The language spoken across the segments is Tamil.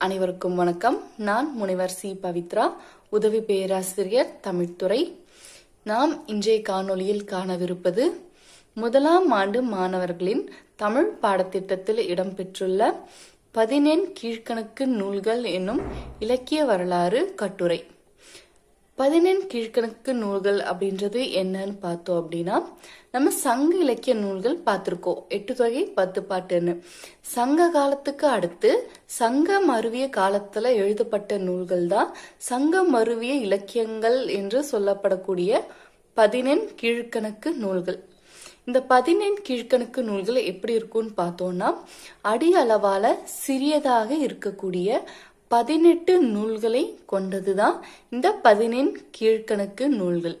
அனைவருக்கும் வணக்கம். நான் முனைவர் சி. பவித்ரா உதவி பேராசிரியர் தமிழ்துறை. நாம் இன்றைய காணொளியில் காணவிருப்பது முதலாம் ஆண்டு மாணவர்களின் தமிழ் பாடத்திட்டத்தில் இடம்பெற்றுள்ள பதினெண் கீழ்கணக்கு நூல்கள் என்னும் இலக்கிய வரலாறு கட்டுரை. பதினெண் கீழ்கணக்கு நூல்கள் அப்படின்றது என்னன்னு பார்த்தோம் அப்படின்னா நம்ம சங்க இலக்கிய நூல்கள் பார்த்துருக்கோம். எட்டு தொகை பத்து பாட்டுன்னு. சங்க காலத்துக்கு அடுத்து சங்க மருவிய காலத்துல எழுதப்பட்ட நூல்கள் தான் சங்க மருவிய இலக்கியங்கள் என்று சொல்லப்படக்கூடிய பதினெண் கீழ்கணக்கு நூல்கள். இந்த பதினெண் கீழ்கணக்கு நூல்கள் எப்படி இருக்கும்னு பார்த்தோம்னா அடி அளவால சிறியதாக இருக்கக்கூடிய பதினெட்டு நூல்களை கொண்டதுதான் இந்த பதினெண் கீழ்க்கணக்கு நூல்கள்.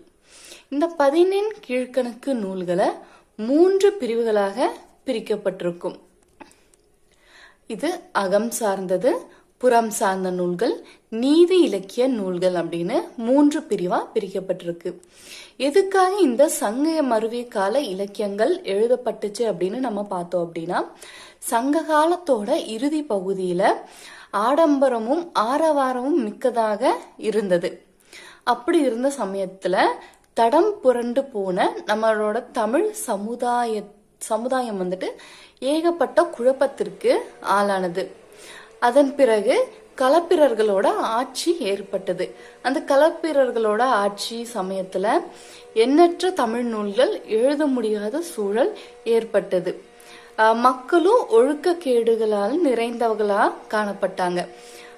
இந்த பதினெண் கீழ்கணக்கு நூல்களை மூன்று பிரிவுகளாக பிரிக்கப்பட்டிருக்கும். இது அகம் சார்ந்தது புறம் சார்ந்த நூல்கள் நீதி இலக்கிய நூல்கள் அப்படின்னு மூன்று பிரிவா பிரிக்கப்பட்டிருக்கு. எதுக்காக இந்த சங்க மருவிய கால இலக்கியங்கள் எழுதப்பட்டுச்சு அப்படின்னு நம்ம பார்த்தோம் அப்படின்னா சங்க காலத்தோட இறுதி பகுதியில ஆடம்பரமும் ஆரவாரமும் மிக்கதாக இருந்தது. அப்படி இருந்த சமயத்துல தடம் புரண்டு போன நம்மளோட தமிழ் சமுதாய சமுதாயம் வந்துட்டு ஏகப்பட்ட குழப்பத்திற்கு ஆளானது. அதன் பிறகு களப்பிரர்களோட ஆட்சி ஏற்பட்டது. அந்த கலப்பிரர்களோட ஆட்சி சமயத்துல எண்ணற்ற தமிழ் நூல்கள் எழுத முடியாத சூழல் ஏற்பட்டது. மக்களும் ஒழுக்கக்கேடுகளால் நிறைந்தவர்களா காணப்பட்டாங்க.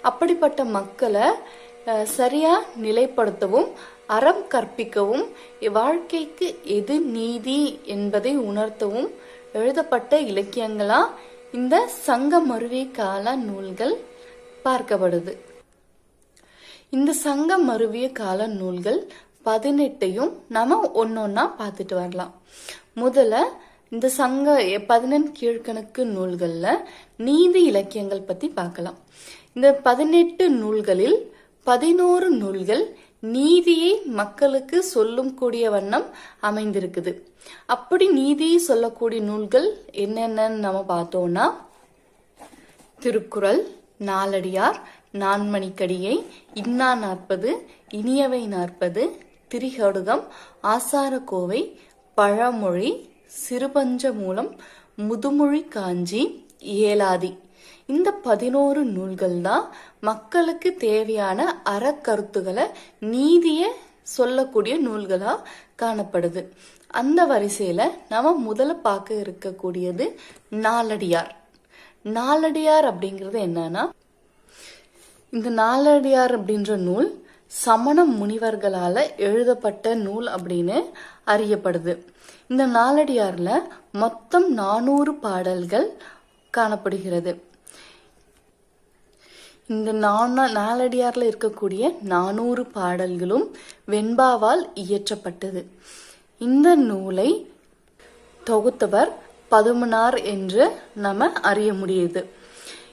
அப்படிப்பட்ட மக்களை சரியா நிலைப்படுத்தவும் அறம் கற்பிக்கவும் வாழ்க்கைக்கு எது நீதி என்பதை உணர்த்தவும் எழுதப்பட்ட இலக்கியங்களா இந்த சங்க மருவி கால நூல்கள் பார்க்கப்படுது. இந்த சங்க மருவிய கால நூல்கள் பதினெட்டையும் நம்ம ஒன்னொன்னா பார்த்துட்டு வரலாம். முதல்ல இந்த சங்க பதினெண் கீழ்கணக்கு நூல்களில் நீதி இலக்கியங்கள் பற்றி பார்க்கலாம் இந்த பதினெட்டு நூல்களில் பதினோரு நூல்கள் நீதியை மக்களுக்கு சொல்லும் கூடிய வண்ணம் அமைந்திருக்குது. அப்படி நீதியை சொல்லக்கூடிய நூல்கள் என்னென்னன்னு நம்ம பார்த்தோம்னா திருக்குறள் நாலடியார் நான்மணிக்கடியை இன்னா நாற்பது இனியவை நாற்பது திரிகடுகம் ஆசாரக்கோவை பழமொழி சிறுபஞ்ச மூலம் முதுமொழி காஞ்சி ஏலாதி இந்த பதினோரு நூல்கள் தான் மக்களுக்கு தேவையான அறக்கருத்துக்களை நீதிய சொல்லக்கூடிய நூல்களா காணப்படுது. அந்த வரிசையில நாம முதல்ல பார்க்க இருக்கக்கூடியது நாலடியார் நாலடியார் அப்படிங்கிறது என்னன்னா இந்த நாலடியார் அப்படின்ற நூல் சமண முனிவர்களால் எழுதப்பட்ட நூல் அப்படின்னு அறியப்படுது. இந்த நாலடியாரில் மொத்தம் நானூறு பாடல்கள் காணப்படுகிறது. இந்த நானா நாலடியாரில் இருக்கக்கூடிய நானூறு பாடல்களும் வெண்பாவால் இயற்றப்பட்டது. இந்த நூலை தொகுத்தவர் பதுமனார் என்று நம்ம அறிய முடியுது.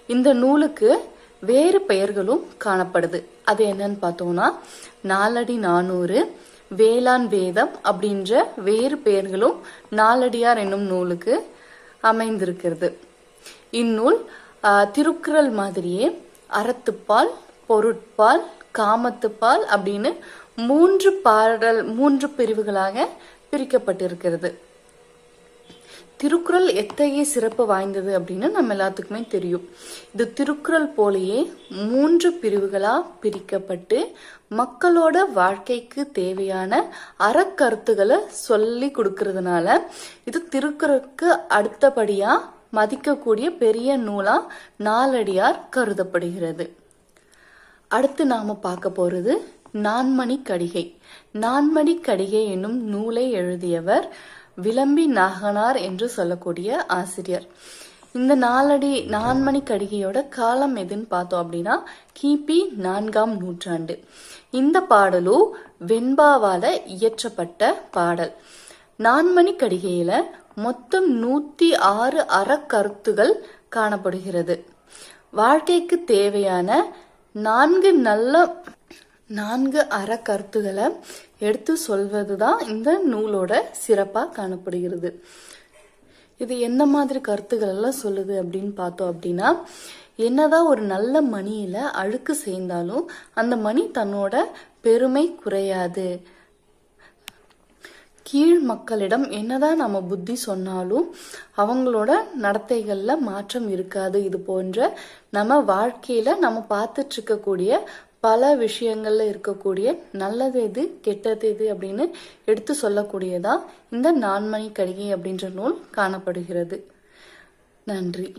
இந்த நூலுக்கு வேறு பெயர்களும் காணப்படுது. அது என்னன்னு பார்த்தோம்னா நாலடி நானூறு வேளாண் வேதம் அப்படின்ற வேறு பெயர்களும் நாலடியார் என்னும் நூலுக்கு அமைந்திருக்கிறது. இந்நூல் திருக்குறள் மாதிரியே அறத்துப்பால் பொருட்பால் காமத்துப்பால் அப்படின்னு மூன்று பாடல் மூன்று பிரிவுகளாக பிரிக்கப்பட்டிருக்கிறது. திருக்குறள் எத்தகைய சிறப்பு வாய்ந்தது அப்படின்னு நம்ம எல்லாத்துக்குமே தெரியும். இது திருக்குறள் போலேயே மூன்று பிரிவுகளா பிரிக்கப்பட்டு மக்களோட வாழ்க்கைக்கு தேவையான அறக்கருத்துக்களை சொல்லி கொடுக்கறதுனால இது திருக்குறளுக்கு அடுத்தபடியா மதிக்கக்கூடிய பெரிய நூலா நாலடியார் கருதப்படுகிறது. அடுத்து நாம பார்க்க போறது நான்மணி கடிகை. நான்மணி கடிகை என்னும் நூலை எழுதியவர் விளம்பி நாகனார் என்று சொல்லக்கூடிய ஆசிரியர். இந்த நாலடி நான்மணி கடிகையோட காலம் எதுன்னு பார்த்தோம் அப்படின்னா கிபி நான்காம் நூற்றாண்டு. இந்த பாடலும் வெண்பாவால இயற்றப்பட்ட பாடல். நான்மணி கடிகையில மொத்தம் நூத்தி ஆறு அறக்கருத்துகள் காணப்படுகிறது. வாழ்க்கைக்கு தேவையான நான்கு நல்ல நான்கு அறக்கருத்துகளை எடுத்து சொல்வதுதான் இந்த நூலோட சிறப்பா காணப்படுகிறது. இது என்ன மாதிரி கருத்துக்கள் எல்லாம் சொல்லுது அப்படின்னு பார்த்தோம் அப்படின்னா என்னதான் ஒரு நல்ல மணியில அழுக்கு சேர்ந்தாலும் அந்த மணி தன்னோட பெருமை குறையாது. கீழ் மக்களிடம் என்னதான் நம்ம புத்தி சொன்னாலும் அவங்களோட நடத்தைகள்ல மாற்றம் இருக்காது. இது போன்ற நம்ம வாழ்க்கையில நம்ம பார்த்துட்டு இருக்கக்கூடிய பல விஷயங்கள்ல இருக்கக்கூடிய நல்லது எது கெட்டது எது அப்படின்னு எடுத்து சொல்லக்கூடியதா இந்த நான்மணி கடிகை அப்படின்ற நூல் காணப்படுகிறது. நன்றி.